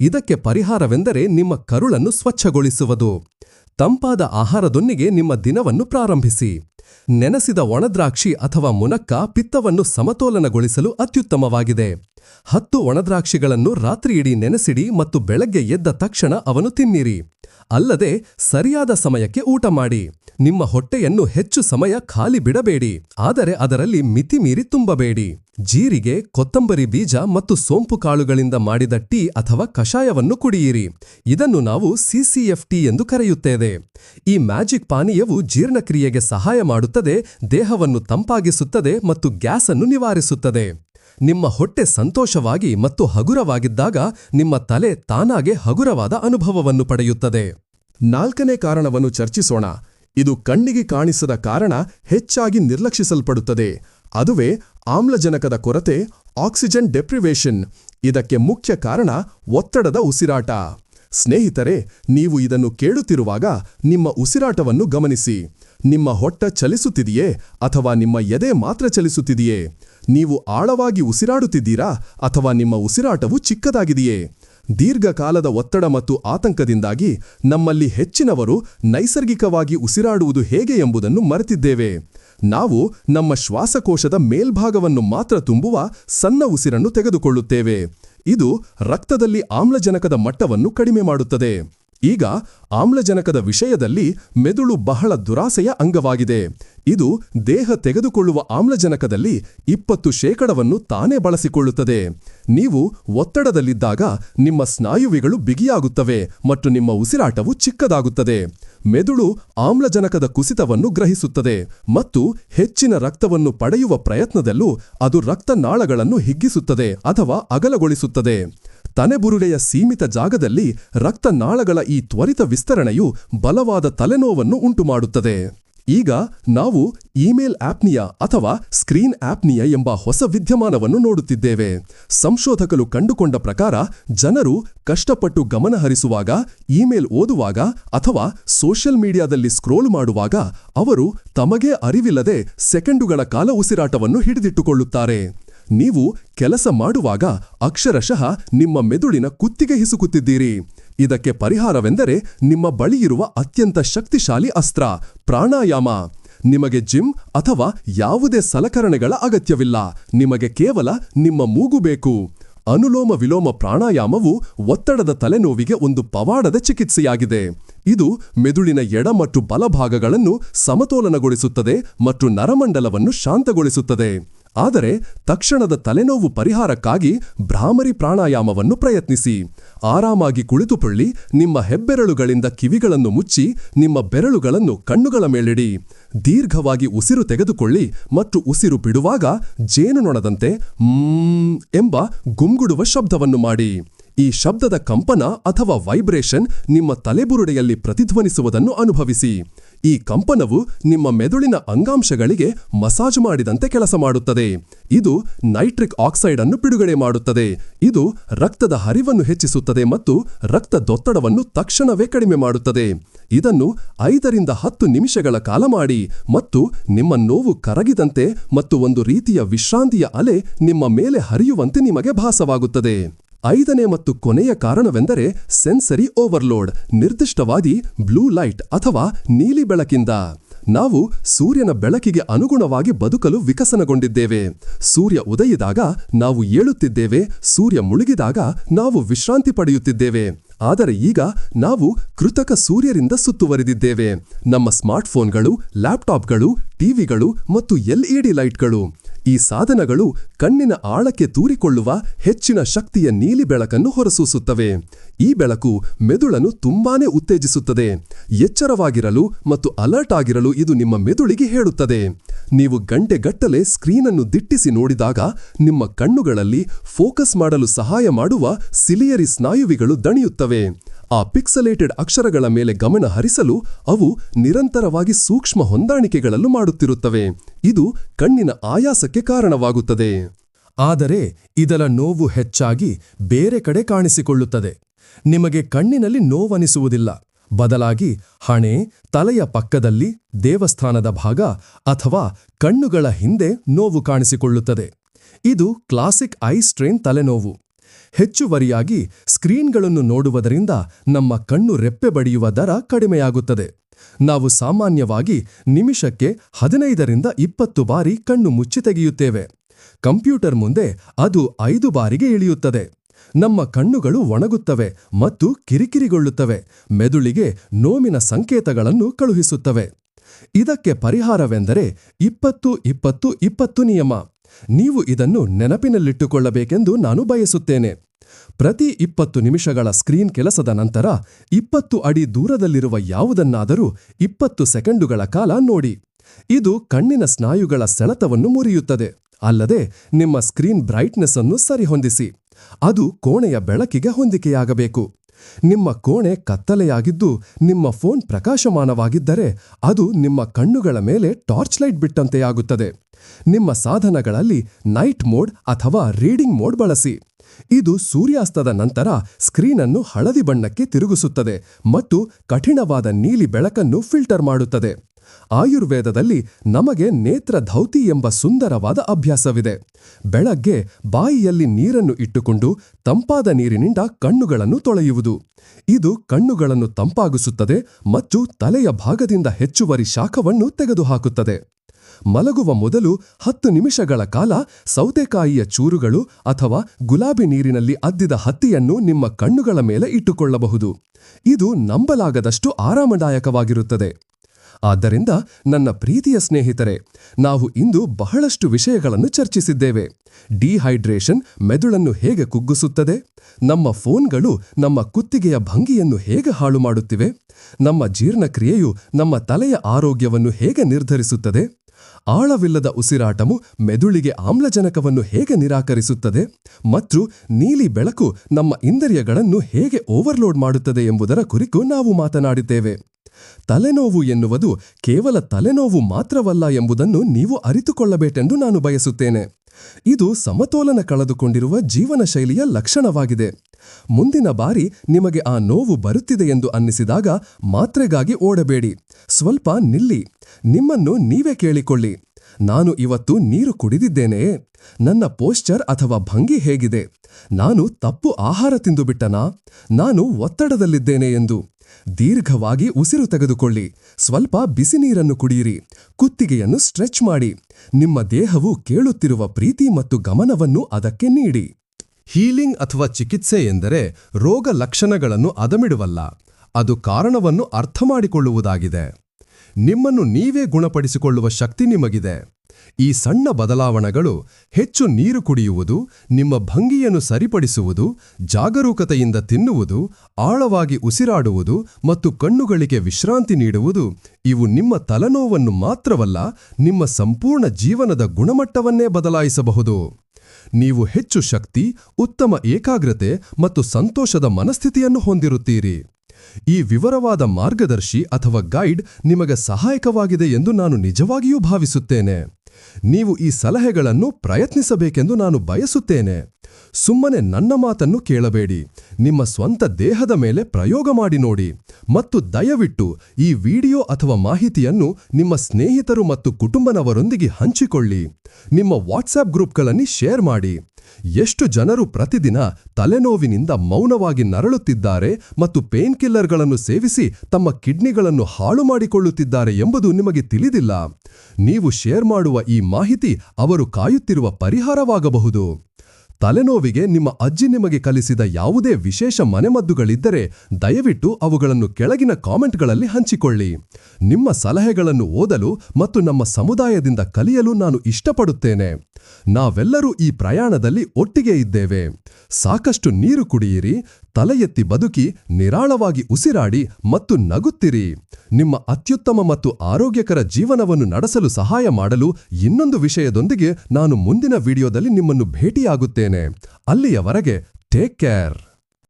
ಇದಕ್ಕೆ ಪರಿಹಾರವೆಂದರೆ ನಿಮ್ಮ ಕರುಳನ್ನು ಸ್ವಚ್ಛಗೊಳಿಸುವುದು. ತಂಪಾದ ಆಹಾರದೊಂದಿಗೆ ನಿಮ್ಮ ದಿನವನ್ನು ಪ್ರಾರಂಭಿಸಿ. ನೆನೆಸಿದ ಒಣದ್ರಾಕ್ಷಿ ಅಥವಾ ಮುನಕ್ಕ ಪಿತ್ತವನ್ನು ಸಮತೋಲನಗೊಳಿಸಲು ಅತ್ಯುತ್ತಮವಾಗಿದೆ. ಹತ್ತು ಒಣದ್ರಾಕ್ಷಿಗಳನ್ನು ರಾತ್ರಿಯಿಡೀ ನೆನೆಸಿಡಿ ಮತ್ತು ಬೆಳಗ್ಗೆ ಎದ್ದ ತಕ್ಷಣ ಅವನು ತಿನ್ನಿರಿ. ಅಲ್ಲದೆ ಸರಿಯಾದ ಸಮಯಕ್ಕೆ ಊಟ ಮಾಡಿ. ನಿಮ್ಮ ಹೊಟ್ಟೆಯನ್ನು ಹೆಚ್ಚು ಸಮಯ ಖಾಲಿ ಬಿಡಬೇಡಿ. ಆದರೆ ಅದರಲ್ಲಿ ಮಿತಿಮೀರಿ ತುಂಬಬೇಡಿ. ಜೀರಿಗೆ, ಕೊತ್ತಂಬರಿ ಬೀಜ ಮತ್ತು ಸೋಂಪು ಕಾಳುಗಳಿಂದ ಮಾಡಿದ ಟೀ ಅಥವಾ ಕಷಾಯವನ್ನು ಕುಡಿಯಿರಿ. ಇದನ್ನು ನಾವು ಸಿಸಿಎಫ್ ಟೀ ಎಂದು ಕರೆಯುತ್ತೇವೆ. ಈ ಮ್ಯಾಜಿಕ್ ಪಾನೀಯವು ಜೀರ್ಣಕ್ರಿಯೆಗೆ ಸಹಾಯ ಮಾಡುತ್ತದೆ, ದೇಹವನ್ನು ತಂಪಾಗಿಸುತ್ತದೆ ಮತ್ತು ಗ್ಯಾಸ್ ಅನ್ನು ನಿವಾರಿಸುತ್ತದೆ. ನಿಮ್ಮ ಹೊಟ್ಟೆ ಸಂತೋಷವಾಗಿ ಮತ್ತು ಹಗುರವಾಗಿದ್ದಾಗ ನಿಮ್ಮ ತಲೆ ತಾನಾಗೆ ಹಗುರವಾದ ಅನುಭವವನ್ನು ಪಡೆಯುತ್ತದೆ. ನಾಲ್ಕನೇ ಕಾರಣವನ್ನು ಚರ್ಚಿಸೋಣ. ಇದು ಕಣ್ಣಿಗೆ ಕಾಣಿಸದ ಕಾರಣ ಹೆಚ್ಚಾಗಿ ನಿರ್ಲಕ್ಷಿಸಲ್ಪಡುತ್ತದೆ. ಅದುವೇ ಆಮ್ಲಜನಕದ ಕೊರತೆ, ಆಕ್ಸಿಜನ್ ಡೆಪ್ರಿವೇಷನ್. ಇದಕ್ಕೆ ಮುಖ್ಯ ಕಾರಣ ಒತ್ತಡದ ಉಸಿರಾಟ. ಸ್ನೇಹಿತರೆ, ನೀವು ಇದನ್ನು ಕೇಳುತ್ತಿರುವಾಗ ನಿಮ್ಮ ಉಸಿರಾಟವನ್ನು ಗಮನಿಸಿ. ನಿಮ್ಮ ಹೊಟ್ಟ ಚಲಿಸುತ್ತಿದೆಯೇ ಅಥವಾ ನಿಮ್ಮ ಎದೆ ಮಾತ್ರ ಚಲಿಸುತ್ತಿದೆಯೇ? ನೀವು ಆಳವಾಗಿ ಉಸಿರಾಡುತ್ತಿದ್ದೀರಾ ಅಥವಾ ನಿಮ್ಮ ಉಸಿರಾಟವು ಚಿಕ್ಕದಾಗಿದೆಯೇ? ದೀರ್ಘಕಾಲದ ಒತ್ತಡ ಮತ್ತು ಆತಂಕದಿಂದಾಗಿ ನಮ್ಮಲ್ಲಿ ಹೆಚ್ಚಿನವರು ನೈಸರ್ಗಿಕವಾಗಿ ಉಸಿರಾಡುವುದು ಹೇಗೆ ಎಂಬುದನ್ನು ಮರೆತಿದ್ದೇವೆ. ನಾವು ನಮ್ಮ ಶ್ವಾಸಕೋಶದ ಮೇಲ್ಭಾಗವನ್ನು ಮಾತ್ರ ತುಂಬುವ ಸಣ್ಣ ಉಸಿರನ್ನು ತೆಗೆದುಕೊಳ್ಳುತ್ತೇವೆ. ಇದು ರಕ್ತದಲ್ಲಿ ಆಮ್ಲಜನಕದ ಮಟ್ಟವನ್ನು ಕಡಿಮೆ ಮಾಡುತ್ತದೆ. ಈಗ ಆಮ್ಲಜನಕದ ವಿಷಯದಲ್ಲಿ ಮೆದುಳು ಬಹಳ ದುರಾಸೆಯ ಅಂಗವಾಗಿದೆ. ಇದು ದೇಹ ತೆಗೆದುಕೊಳ್ಳುವ ಆಮ್ಲಜನಕದಲ್ಲಿ ಇಪ್ಪತ್ತು ಶೇಕಡವನ್ನು ತಾನೇ ಬಳಸಿಕೊಳ್ಳುತ್ತದೆ. ನೀವು ಒತ್ತಡದಲ್ಲಿದ್ದಾಗ ನಿಮ್ಮ ಸ್ನಾಯುವಿಗಳು ಬಿಗಿಯಾಗುತ್ತವೆ ಮತ್ತು ನಿಮ್ಮ ಉಸಿರಾಟವು ಚಿಕ್ಕದಾಗುತ್ತದೆ. ಮೆದುಳು ಆಮ್ಲಜನಕದ ಕುಸಿತವನ್ನು ಗ್ರಹಿಸುತ್ತದೆ ಮತ್ತು ಹೆಚ್ಚಿನ ರಕ್ತವನ್ನು ಪಡೆಯುವ ಪ್ರಯತ್ನದಲ್ಲೂ ಅದು ರಕ್ತನಾಳಗಳನ್ನು ಹಿಗ್ಗಿಸುತ್ತದೆ ಅಥವಾ ಅಗಲಗೊಳಿಸುತ್ತದೆ. ತನೆಬುರುಡೆಯ ಸೀಮಿತ ಜಾಗದಲ್ಲಿ ರಕ್ತನಾಳಗಳ ಈ ತ್ವರಿತ ವಿಸ್ತರಣೆಯು ಬಲವಾದ ತಲೆನೋವನ್ನು ಉಂಟುಮಾಡುತ್ತದೆ. ಈಗ ನಾವು ಇಮೇಲ್ ಆಪ್ನಿಯ ಅಥವಾ ಸ್ಕ್ರೀನ್ ಆಪ್ನಿಯ ಎಂಬ ಹೊಸ ವಿದ್ಯಮಾನವನ್ನು ನೋಡುತ್ತಿದ್ದೇವೆ. ಸಂಶೋಧಕರು ಕಂಡುಕೊಂಡ ಪ್ರಕಾರ ಜನರು ಕಷ್ಟಪಟ್ಟು ಗಮನಹರಿಸುವಾಗ, ಇಮೇಲ್ ಓದುವಾಗ ಅಥವಾ ಸೋಷಿಯಲ್ ಮೀಡಿಯಾದಲ್ಲಿ ಸ್ಕ್ರೋಲ್ ಮಾಡುವಾಗ ಅವರು ತಮಗೇ ಅರಿವಿಲ್ಲದೆ ಸೆಕೆಂಡುಗಳ ಕಾಲ ಉಸಿರಾಟವನ್ನು ಹಿಡಿದಿಟ್ಟುಕೊಳ್ಳುತ್ತಾರೆ. ನೀವು ಕೆಲಸ ಮಾಡುವಾಗ ಅಕ್ಷರಶಃ ನಿಮ್ಮ ಮೆದುಳಿನ ಕುತ್ತಿಗೆ ಹಿಸುಕುತ್ತಿದ್ದೀರಿ. ಇದಕ್ಕೆ ಪರಿಹಾರವೆಂದರೆ ನಿಮ್ಮ ಬಳಿಯಿರುವ ಅತ್ಯಂತ ಶಕ್ತಿಶಾಲಿ ಅಸ್ತ್ರ, ಪ್ರಾಣಾಯಾಮ. ನಿಮಗೆ ಜಿಮ್ ಅಥವಾ ಯಾವುದೇ ಸಲಕರಣೆಗಳ ಅಗತ್ಯವಿಲ್ಲ. ನಿಮಗೆ ಕೇವಲ ನಿಮ್ಮ ಮೂಗು ಬೇಕು. ಅನುಲೋಮ ವಿಲೋಮ ಪ್ರಾಣಾಯಾಮವು ಒತ್ತಡದ ತಲೆನೋವಿಗೆ ಒಂದು ಪವಾಡದ ಚಿಕಿತ್ಸೆಯಾಗಿದೆ. ಇದು ಮೆದುಳಿನ ಎಡ ಮತ್ತು ಬಲಭಾಗಗಳನ್ನು ಸಮತೋಲನಗೊಳಿಸುತ್ತದೆ ಮತ್ತು ನರಮಂಡಲವನ್ನು ಶಾಂತಗೊಳಿಸುತ್ತದೆ. ಆದರೆ ತಕ್ಷಣದ ತಲೆನೋವು ಪರಿಹಾರಕ್ಕಾಗಿ ಭ್ರಾಮರಿ ಪ್ರಾಣಾಯಾಮವನ್ನು ಪ್ರಯತ್ನಿಸಿ. ಆರಾಮಾಗಿ ಕುಳಿತುಕೊಳ್ಳಿ, ನಿಮ್ಮ ಹೆಬ್ಬೆರಳುಗಳಿಂದ ಕಿವಿಗಳನ್ನು ಮುಚ್ಚಿ, ನಿಮ್ಮ ಬೆರಳುಗಳನ್ನು ಕಣ್ಣುಗಳ ಮೇಲಿಡಿ. ದೀರ್ಘವಾಗಿ ಉಸಿರು ತೆಗೆದುಕೊಳ್ಳಿ ಮತ್ತು ಉಸಿರು ಬಿಡುವಾಗ ಜೇನುನೊಣದಂತೆ ಮ್ಮ್ ಎಂಬ ಗುಂಗುಡುವ ಶಬ್ದವನ್ನು ಮಾಡಿ. ಈ ಶಬ್ದದ ಕಂಪನ ಅಥವಾ ವೈಬ್ರೇಷನ್ ನಿಮ್ಮ ತಲೆಬುರುಡೆಯಲ್ಲಿ ಪ್ರತಿಧ್ವನಿಸುವುದನ್ನು ಅನುಭವಿಸಿ. ಈ ಕಂಪನವು ನಿಮ್ಮ ಮೆದುಳಿನ ಅಂಗಾಂಶಗಳಿಗೆ ಮಸಾಜ್ ಮಾಡಿದಂತೆ ಕೆಲಸ ಮಾಡುತ್ತದೆ. ಇದು ನೈಟ್ರಿಕ್ ಆಕ್ಸೈಡ್ ಅನ್ನು ಬಿಡುಗಡೆ ಮಾಡುತ್ತದೆ. ಇದು ರಕ್ತದ ಹರಿವನ್ನು ಹೆಚ್ಚಿಸುತ್ತದೆ ಮತ್ತು ರಕ್ತದೊತ್ತಡವನ್ನು ತಕ್ಷಣವೇ ಕಡಿಮೆ ಮಾಡುತ್ತದೆ. ಇದನ್ನು ಐದರಿಂದ ಹತ್ತು ನಿಮಿಷಗಳ ಕಾಲ ಮಾಡಿ ಮತ್ತು ನಿಮ್ಮ ನೋವು ಕರಗಿದಂತೆ ಮತ್ತು ಒಂದು ರೀತಿಯ ವಿಶ್ರಾಂತಿಯ ಅಲೆ ನಿಮ್ಮ ಮೇಲೆ ಹರಿಯುವಂತೆ ನಿಮಗೆ ಭಾಸವಾಗುತ್ತದೆ. ಐದನೇ ಮತ್ತು ಕೊನೆಯ ಕಾರಣವೆಂದರೆ ಸೆನ್ಸರಿ ಓವರ್ಲೋಡ್ ನಿರ್ದಿಷ್ಟವಾದಿ ಬ್ಲೂ ಲೈಟ್ ಅಥವಾ ನೀಲಿ ಬೆಳಕಿಂದ. ನಾವು ಸೂರ್ಯನ ಬೆಳಕಿಗೆ ಅನುಗುಣವಾಗಿ ಬದುಕಲು ವಿಕಸನಗೊಂಡಿದ್ದೇವೆ. ಸೂರ್ಯ ಉದಯಿದಾಗ ನಾವು ಏಳುತ್ತಿದ್ದೇವೆ, ಸೂರ್ಯ ಮುಳುಗಿದಾಗ ನಾವು ವಿಶ್ರಾಂತಿ ಪಡೆಯುತ್ತಿದ್ದೇವೆ. ಆದರೆ ಈಗ ನಾವು ಕೃತಕ ಸೂರ್ಯರಿಂದ ಸುತ್ತುವರಿದಿದ್ದೇವೆ. ನಮ್ಮ ಸ್ಮಾರ್ಟ್ಫೋನ್ಗಳು, ಲ್ಯಾಪ್ಟಾಪ್ಗಳು, ಟಿವಿಗಳು ಮತ್ತು ಎಲ್ಇಡಿ ಲೈಟ್ಗಳು. ಈ ಸಾಧನಗಳು ಕಣ್ಣಿನ ಆಳಕ್ಕೆ ತೂರಿಕೊಳ್ಳುವ ಹೆಚ್ಚಿನ ಶಕ್ತಿಯ ನೀಲಿ ಬೆಳಕನ್ನು ಹೊರಸೂಸುತ್ತವೆ. ಈ ಬೆಳಕು ಮೆದುಳನ್ನು ತುಂಬಾನೇ ಉತ್ತೇಜಿಸುತ್ತದೆ. ಎಚ್ಚರವಾಗಿರಲು ಮತ್ತು ಅಲರ್ಟ್ ಆಗಿರಲು ಇದು ನಿಮ್ಮ ಮೆದುಳಿಗೆ ಹೇಳುತ್ತದೆ. ನೀವು ಗಂಟೆಗಟ್ಟಲೆ ಸ್ಕ್ರೀನನ್ನು ದಿಟ್ಟಿಸಿ ನೋಡಿದಾಗ ನಿಮ್ಮ ಕಣ್ಣುಗಳಲ್ಲಿ ಫೋಕಸ್ ಮಾಡಲು ಸಹಾಯ ಮಾಡುವ ಸಿಲಿಯರಿ ಸ್ನಾಯುವಿಗಳು ದಣಿಯುತ್ತವೆ. ಆ ಪಿಕ್ಸಲೇಟೆಡ್ ಅಕ್ಷರಗಳ ಮೇಲೆ ಗಮನ ಹರಿಸಲು ಅವು ನಿರಂತರವಾಗಿ ಸೂಕ್ಷ್ಮ ಹೊಂದಾಣಿಕೆಗಳನ್ನು ಮಾಡುತ್ತಿರುತ್ತವೆ. ಇದು ಕಣ್ಣಿನ ಆಯಾಸಕ್ಕೆ ಕಾರಣವಾಗುತ್ತದೆ. ಆದರೆ ಇದರ ನೋವು ಹೆಚ್ಚಾಗಿ ಬೇರೆ ಕಡೆ ಕಾಣಿಸಿಕೊಳ್ಳುತ್ತದೆ. ನಿಮಗೆ ಕಣ್ಣಿನಲ್ಲಿ ನೋವನಿಸುವುದಿಲ್ಲ. ಬದಲಾಗಿ ಹಣೆ ತಲೆಯ ಪಕ್ಕದಲ್ಲಿ ದೇವಸ್ಥಾನದ ಭಾಗ ಅಥವಾ ಕಣ್ಣುಗಳ ಹಿಂದೆ ನೋವು ಕಾಣಿಸಿಕೊಳ್ಳುತ್ತದೆ. ಇದು ಕ್ಲಾಸಿಕ್ ಐ ಸ್ಟ್ರೇನ್ ತಲೆನೋವು. ಹೆಚ್ಚುವರಿಯಾಗಿ ಸ್ಕ್ರೀನ್ಗಳನ್ನು ನೋಡುವುದರಿಂದ ನಮ್ಮ ಕಣ್ಣು ರೆಪ್ಪೆ ಬಡಿಯುವ ದರ ಕಡಿಮೆಯಾಗುತ್ತದೆ. ನಾವು ಸಾಮಾನ್ಯವಾಗಿ ನಿಮಿಷಕ್ಕೆ ಹದಿನೈದರಿಂದ ಇಪ್ಪತ್ತು ಬಾರಿ ಕಣ್ಣು ಮುಚ್ಚಿ ತೆಗೆಯುತ್ತೇವೆ. ಕಂಪ್ಯೂಟರ್ ಮುಂದೆ ಅದು ಐದು ಬಾರಿಗೆ ಇಳಿಯುತ್ತದೆ. ನಮ್ಮ ಕಣ್ಣುಗಳು ಒಣಗುತ್ತವೆ ಮತ್ತು ಕಿರಿಕಿರಿಗೊಳ್ಳುತ್ತವೆ. ಮೆದುಳಿಗೆ ನೋವಿನ ಸಂಕೇತಗಳನ್ನು ಕಳುಹಿಸುತ್ತವೆ. ಇದಕ್ಕೆ ಪರಿಹಾರವೆಂದರೆ ಇಪ್ಪತ್ತು ಇಪ್ಪತ್ತು ಇಪ್ಪತ್ತು ನಿಯಮ. ನೀವು ಇದನ್ನು ನೆನಪಿನಲ್ಲಿಟ್ಟುಕೊಳ್ಳಬೇಕೆಂದು ನಾನು ಬಯಸುತ್ತೇನೆ. ಪ್ರತಿ ಇಪ್ಪತ್ತು ನಿಮಿಷಗಳ ಸ್ಕ್ರೀನ್ ಕೆಲಸದ ನಂತರ ಇಪ್ಪತ್ತು ಅಡಿ ದೂರದಲ್ಲಿರುವ ಯಾವುದನ್ನಾದರೂ ಇಪ್ಪತ್ತು ಸೆಕೆಂಡುಗಳ ಕಾಲ ನೋಡಿ. ಇದು ಕಣ್ಣಿನ ಸ್ನಾಯುಗಳ ಸೆಳೆತವನ್ನು ಮುರಿಯುತ್ತದೆ. ಅಲ್ಲದೆ ನಿಮ್ಮ ಸ್ಕ್ರೀನ್ ಬ್ರೈಟ್ನೆಸ್ ಅನ್ನು ಸರಿಹೊಂದಿಸಿ. ಅದು ಕೋಣೆಯ ಬೆಳಕಿಗೆ ಹೊಂದಿಕೆಯಾಗಬೇಕು. ನಿಮ್ಮ ಕೋಣೆ ಕತ್ತಲೆಯಾಗಿದ್ದು, ನಿಮ್ಮ ಫೋನ್ ಪ್ರಕಾಶಮಾನವಾಗಿದ್ದರೆ ಅದು ನಿಮ್ಮ ಕಣ್ಣುಗಳ ಮೇಲೆ ಟಾರ್ಚ್ ಲೈಟ್ ಬಿಟ್ಟಂತೆಯಾಗುತ್ತದೆ ನಿಮ್ಮ ಸಾಧನಗಳಲ್ಲಿ ನೈಟ್ ಮೋಡ್ ಅಥವಾ ರೀಡಿಂಗ್ ಮೋಡ್ ಬಳಸಿ. ಇದು ಸೂರ್ಯಾಸ್ತದ ನಂತರ ಸ್ಕ್ರೀನನ್ನು ಹಳದಿ ಬಣ್ಣಕ್ಕೆ ತಿರುಗಿಸುತ್ತದೆ ಮತ್ತು ಕಠಿಣವಾದ ನೀಲಿ ಬೆಳಕನ್ನು ಫಿಲ್ಟರ್ ಮಾಡುತ್ತದೆ. ಆಯುರ್ವೇದದಲ್ಲಿ ನಮಗೆ ನೇತ್ರಧೌತಿ ಎಂಬ ಸುಂದರವಾದ ಅಭ್ಯಾಸವಿದೆ. ಬೆಳಗ್ಗೆ ಬಾಯಿಯಲ್ಲಿ ನೀರನ್ನು ಇಟ್ಟುಕೊಂಡು ತಂಪಾದ ನೀರಿನಿಂದ ಕಣ್ಣುಗಳನ್ನು ತೊಳೆಯುವುದು. ಇದು ಕಣ್ಣುಗಳನ್ನು ತಂಪಾಗಿಸುತ್ತದೆ ಮತ್ತು ತಲೆಯ ಭಾಗದಿಂದ ಹೆಚ್ಚುವರಿ ಶಾಖವನ್ನು ತೆಗೆದುಹಾಕುತ್ತದೆ. ಮಲಗುವ ಮೊದಲು ಹತ್ತು ನಿಮಿಷಗಳ ಕಾಲ ಸೌತೆಕಾಯಿಯ ಚೂರುಗಳು ಅಥವಾ ಗುಲಾಬಿ ನೀರಿನಲ್ಲಿ ಅದ್ದಿದ ಹತ್ತಿಯನ್ನು ನಿಮ್ಮ ಕಣ್ಣುಗಳ ಮೇಲೆ ಇಟ್ಟುಕೊಳ್ಳಬಹುದು. ಇದು ನಂಬಲಾಗದಷ್ಟು ಆರಾಮದಾಯಕವಾಗಿರುತ್ತದೆ. ಆದ್ದರಿಂದ ನನ್ನ ಪ್ರೀತಿಯ ಸ್ನೇಹಿತರೆ, ನಾವು ಇಂದು ಬಹಳಷ್ಟು ವಿಷಯಗಳನ್ನು ಚರ್ಚಿಸಿದ್ದೇವೆ. ಡಿಹೈಡ್ರೇಷನ್ ಮೆದುಳನ್ನು ಹೇಗೆ ಕುಗ್ಗಿಸುತ್ತದೆ? ನಮ್ಮ ಫೋನ್ಗಳು ನಮ್ಮ ಕುತ್ತಿಗೆಯ ಭಂಗಿಯನ್ನು ಹೇಗೆ ಹಾಳು ಮಾಡುತ್ತಿವೆ? ನಮ್ಮ ಜೀರ್ಣಕ್ರಿಯೆಯು ನಮ್ಮ ತಲೆಯ ಆರೋಗ್ಯವನ್ನು ಹೇಗೆ ನಿರ್ಧರಿಸುತ್ತದೆ? ಆಳವಿಲ್ಲದ ಉಸಿರಾಟವು ಮೆದುಳಿಗೆ ಆಮ್ಲಜನಕವನ್ನು ಹೇಗೆ ನಿರಾಕರಿಸುತ್ತದೆ? ಮತ್ತು ನೀಲಿ ಬೆಳಕು ನಮ್ಮ ಇಂದ್ರಿಯಗಳನ್ನು ಹೇಗೆ ಓವರ್ಲೋಡ್ ಮಾಡುತ್ತದೆ ಎಂಬುದರ ಕುರಿತು ನಾವು ಮಾತನಾಡಿದ್ದೇವೆ. ತಲೆನೋವು ಎನ್ನುವುದು ಕೇವಲ ತಲೆನೋವು ಮಾತ್ರವಲ್ಲ ಎಂಬುದನ್ನು ನೀವು ಅರಿತುಕೊಳ್ಳಬೇಕೆಂದು ನಾನು ಬಯಸುತ್ತೇನೆ. ಇದು ಸಮತೋಲನ ಕಳೆದುಕೊಂಡಿರುವ ಜೀವನ ಶೈಲಿಯ ಲಕ್ಷಣವಾಗಿದೆ. ಮುಂದಿನ ಬಾರಿ ನಿಮಗೆ ಆ ನೋವು ಬರುತ್ತಿದೆ ಎಂದು ಅನ್ನಿಸಿದಾಗ ಮಾತ್ರೆಗಾಗಿ ಓಡಬೇಡಿ. ಸ್ವಲ್ಪ ನಿಲ್ಲಿ. ನಿಮ್ಮನ್ನು ನೀವೇ ಕೇಳಿಕೊಳ್ಳಿ. ನಾನು ಇವತ್ತು ನೀರು ಕುಡಿದಿದ್ದೇನೆ. ನನ್ನ ಪೋಶ್ಚರ್ ಅಥವಾ ಭಂಗಿ ಹೇಗಿದೆ? ನಾನು ತಪ್ಪು ಆಹಾರ ತಿಂದುಬಿಟ್ಟನಾ? ನಾನು ಒತ್ತಡದಲ್ಲಿದ್ದೇನೆ ಎಂದು. ದೀರ್ಘವಾಗಿ ಉಸಿರು ತೆಗೆದುಕೊಳ್ಳಿ. ಸ್ವಲ್ಪ ಬಿಸಿ ನೀರನ್ನು ಕುಡಿಯಿರಿ ಕುತ್ತಿಗೆಯನ್ನು ಸ್ಟ್ರೆಚ್ ಮಾಡಿ. ನಿಮ್ಮ ದೇಹವು ಕೇಳುತ್ತಿರುವ ಪ್ರೀತಿ ಮತ್ತು ಗಮನವನ್ನು ಅದಕ್ಕೆ ನೀಡಿ. ಹೀಲಿಂಗ್ ಅಥವಾ ಚಿಕಿತ್ಸೆ ಎಂದರೆ ರೋಗ ಲಕ್ಷಣಗಳನ್ನು ಅದಮಿಡುವಲ್ಲ. ಅದು ಕಾರಣವನ್ನು ಅರ್ಥಮಾಡಿಕೊಳ್ಳುವುದಾಗಿದೆ. ನಿಮ್ಮನ್ನು ನೀವೇ ಗುಣಪಡಿಸಿಕೊಳ್ಳುವ ಶಕ್ತಿ ನಿಮಗಿದೆ. ಈ ಸಣ್ಣ ಬದಲಾವಣೆಗಳು ಹೆಚ್ಚು ನೀರು ಕುಡಿಯುವುದು, ನಿಮ್ಮ ಭಂಗಿಯನ್ನು ಸರಿಪಡಿಸುವುದು, ಜಾಗರೂಕತೆಯಿಂದ ತಿನ್ನುವುದು, ಆಳವಾಗಿ ಉಸಿರಾಡುವುದು ಮತ್ತು ಕಣ್ಣುಗಳಿಗೆ ವಿಶ್ರಾಂತಿ ನೀಡುವುದು, ಇವು ನಿಮ್ಮ ತಲೆನೋವನ್ನು ಮಾತ್ರವಲ್ಲ, ನಿಮ್ಮ ಸಂಪೂರ್ಣ ಜೀವನದ ಗುಣಮಟ್ಟವನ್ನೇ ಬದಲಾಯಿಸಬಹುದು. ನೀವು ಹೆಚ್ಚು ಶಕ್ತಿ, ಉತ್ತಮ ಏಕಾಗ್ರತೆ ಮತ್ತು ಸಂತೋಷದ ಮನಸ್ಥಿತಿಯನ್ನು ಹೊಂದಿರುತ್ತೀರಿ. ಈ ವಿವರವಾದ ಮಾರ್ಗದರ್ಶಿ ಅಥವಾ ಗೈಡ್ ನಿಮಗೆ ಸಹಾಯಕವಾಗಿದೆ ಎಂದು ನಾನು ನಿಜವಾಗಿಯೂ ಭಾವಿಸುತ್ತೇನೆ. ನೀವು ಈ ಸಲಹೆಗಳನ್ನು ಪ್ರಯತ್ನಿಸಬೇಕೆಂದು ನಾನು ಬಯಸುತ್ತೇನೆ. ಸುಮ್ಮನೆ ನನ್ನ ಮಾತನ್ನು ಕೇಳಬೇಡಿ. ನಿಮ್ಮ ಸ್ವಂತ ದೇಹದ ಮೇಲೆ ಪ್ರಯೋಗ ಮಾಡಿ ನೋಡಿ. ಮತ್ತು ದಯವಿಟ್ಟು ಈ ವಿಡಿಯೋ ಅಥವಾ ಮಾಹಿತಿಯನ್ನು ನಿಮ್ಮ ಸ್ನೇಹಿತರು ಮತ್ತು ಕುಟುಂಬನವರೊಂದಿಗೆ ಹಂಚಿಕೊಳ್ಳಿ. ನಿಮ್ಮ ವಾಟ್ಸಾಪ್ ಗ್ರೂಪ್ಗಳಲ್ಲಿ ಶೇರ್ ಮಾಡಿ. ಎಷ್ಟು ಜನರು ಪ್ರತಿದಿನ ತಲೆನೋವಿನಿಂದ ಮೌನವಾಗಿ ನರಳುತ್ತಿದ್ದಾರೆ ಮತ್ತು ಪೇನ್ ಕಿಲ್ಲರ್ಗಳನ್ನು ಸೇವಿಸಿ ತಮ್ಮ ಕಿಡ್ನಿಗಳನ್ನು ಹಾಳು ಮಾಡಿಕೊಳ್ಳುತ್ತಿದ್ದಾರೆ ಎಂಬುದು ನಿಮಗೆ ತಿಳಿದಿಲ್ಲ. ನೀವು ಶೇರ್ ಮಾಡುವ ಈ ಮಾಹಿತಿ ಅವರು ಕಾಯುತ್ತಿರುವ ಪರಿಹಾರವಾಗಬಹುದು. ತಲೆನೋವಿಗೆ ನಿಮ್ಮ ಅಜ್ಜಿ ನಿಮಗೆ ಕಲಿಸಿದ ಯಾವುದೇ ವಿಶೇಷ ಮನೆಮದ್ದುಗಳಿದ್ದರೆ ದಯವಿಟ್ಟು ಅವುಗಳನ್ನು ಕೆಳಗಿನ ಕಾಮೆಂಟ್ಗಳಲ್ಲಿ ಹಂಚಿಕೊಳ್ಳಿ. ನಿಮ್ಮ ಸಲಹೆಗಳನ್ನು ಓದಲು ಮತ್ತು ನಮ್ಮ ಸಮುದಾಯದಿಂದ ಕಲಿಯಲು ನಾನು ಇಷ್ಟಪಡುತ್ತೇನೆ. ನಾವೆಲ್ಲರೂ ಈ ಪ್ರಯಾಣದಲ್ಲಿ ಒಟ್ಟಿಗೆ ಇದ್ದೇವೆ. ಸಾಕಷ್ಟು ನೀರು ಕುಡಿಯಿರಿ, ತಲೆ ಎತ್ತಿ ಬದುಕಿ, ನಿರಾಳವಾಗಿ ಉಸಿರಾಡಿ ಮತ್ತು ನಗುತ್ತಿರಿ. ನಿಮ್ಮ ಅತ್ಯುತ್ತಮ ಮತ್ತು ಆರೋಗ್ಯಕರ ಜೀವನವನ್ನು ನಡೆಸಲು ಸಹಾಯ ಮಾಡಲು ಇನ್ನೊಂದು ವಿಷಯದೊಂದಿಗೆ ನಾನು ಮುಂದಿನ ವಿಡಿಯೋದಲ್ಲಿ ನಿಮ್ಮನ್ನು ಭೇಟಿಯಾಗುತ್ತೇನೆ. ಅಲ್ಲಿಯವರೆಗೆ ಟೇಕ್ ಕೇರ್